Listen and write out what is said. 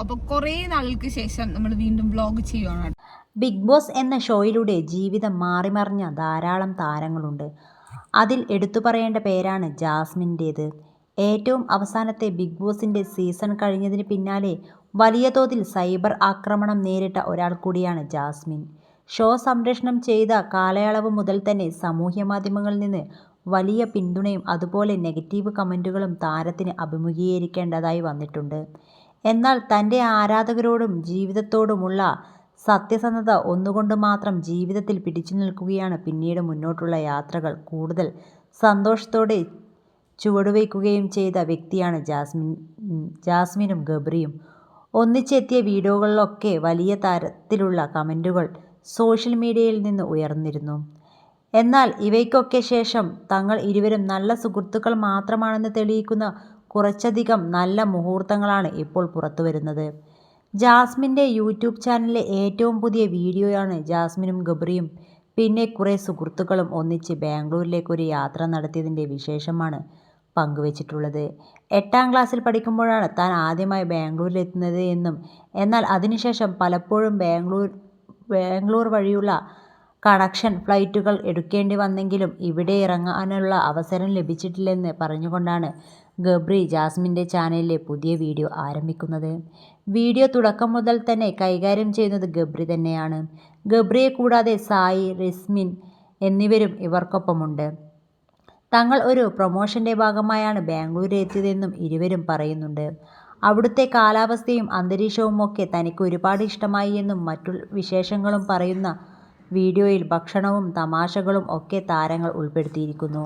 അപ്പോൾ കുറേ നാളുകൾക്ക് ശേഷം നമ്മൾ വീണ്ടും ബ്ലോഗ് ചെയ്യുവാണ് ബിഗ് ബോസ് എന്ന ഷോയിലൂടെ ജീവിതം മാറിമറിഞ്ഞ ധാരാളം താരങ്ങളുണ്ട്. അതിൽ എടുത്തു പറയേണ്ട പേരാണ് ജാസ്മിന്റേത്. ഏറ്റവും അവസാനത്തെ ബിഗ് ബോസിന്റെ സീസൺ കഴിഞ്ഞതിന് പിന്നാലെ വലിയ തോതിൽ സൈബർ ആക്രമണം നേരിട്ട ഒരാൾ കൂടിയാണ് ജാസ്മിൻ. ഷോ സംരക്ഷണം ചെയ്ത കാലയളവ് മുതൽ തന്നെ സാമൂഹ്യ മാധ്യമങ്ങളിൽ നിന്ന് വലിയ പിന്തുണയും അതുപോലെ നെഗറ്റീവ് കമന്റുകളും താരത്തിന് അഭിമുഖീകരിക്കേണ്ടതായി വന്നിട്ടുണ്ട്. എന്നാൽ തന്റെ ആരാധകരോടും ജീവിതത്തോടുമുള്ള സത്യസന്ധത ഒന്നുകൊണ്ട് മാത്രം ജീവിതത്തിൽ പിടിച്ചു നിൽക്കുകയാണ് പിന്നീട് മുന്നോട്ടുള്ള യാത്രകൾ. കൂടുതൽ സന്തോഷത്തോടെ ചുവടുവയ്ക്കുകയും ചെയ്ത വ്യക്തിയാണ് ജാസ്മിൻ ജാസ്മിനും ഗബ്രിയും. ഒന്നിച്ചെത്തിയ വീഡിയോകളിലൊക്കെ വലിയ തരത്തിലുള്ള കമന്റുകൾ സോഷ്യൽ മീഡിയയിൽ നിന്ന് ഉയർന്നിരുന്നു. എന്നാൽ ഇവയ്ക്കൊക്കെ ശേഷം തങ്ങൾ ഇരുവരും നല്ല സുഹൃത്തുക്കൾ മാത്രമാണെന്ന് തെളിയിക്കുന്ന കുറച്ചധികം നല്ല മുഹൂർത്തങ്ങളാണ് ഇപ്പോൾ പുറത്തു വരുന്നത് ജാസ്മിന്റെ യൂട്യൂബ് ചാനലിലെ ഏറ്റവും പുതിയ വീഡിയോയാണ് ജാസ്മിനും ഗബ്രിയും. പിന്നെ കുറേ സുഹൃത്തുക്കളും ഒന്നിച്ച് ബാംഗ്ലൂരിലേക്ക് ഒരു യാത്ര നടത്തിയതിന്റെ വിശേഷമാണ് പങ്കുവച്ചിട്ടുള്ളത്. എട്ടാം ക്ലാസ്സിൽ പഠിക്കുമ്പോഴാണ് താൻ ആദ്യമായി ബാംഗ്ലൂരിലെത്തുന്നത് എന്നും എന്നാൽ അതിനുശേഷം പലപ്പോഴും ബാംഗ്ലൂർ ബാംഗ്ലൂർ വഴിയുള്ള കണക്ഷൻ ഫ്ലൈറ്റുകൾ എടുക്കേണ്ടി വന്നെങ്കിലും ഇവിടെ ഇറങ്ങാനുള്ള അവസരം ലഭിച്ചിട്ടില്ലെന്ന് പറഞ്ഞുകൊണ്ടാണ് ഗബ്രി ജാസ്മിന്റെ ചാനലിലെ പുതിയ വീഡിയോ ആരംഭിക്കുന്നത്. വീഡിയോ തുടക്കം മുതൽ തന്നെ കൈകാര്യം ചെയ്യുന്നത് ഗബ്രി തന്നെയാണ്. ഗബ്രിയെ കൂടാതെ സായി റിസ്മിൻ എന്നിവരും ഇവർക്കൊപ്പമുണ്ട്. തങ്ങൾ ഒരു പ്രൊമോഷന്റെ ഭാഗമായാണ് ബാംഗ്ലൂരിൽ എത്തിയതെന്നും ഇരുവരും പറയുന്നുണ്ട്. അവിടുത്തെ കാലാവസ്ഥയും അന്തരീക്ഷവും ഒക്കെ തനിക്ക് ഒരുപാട് ഇഷ്ടമായി എന്നും മറ്റു വിശേഷങ്ങളും പറയുന്ന വീഡിയോയിൽ ഭക്ഷണവും തമാശകളും ഒക്കെ താരങ്ങൾ ഉൾപ്പെടുത്തിയിരിക്കുന്നു.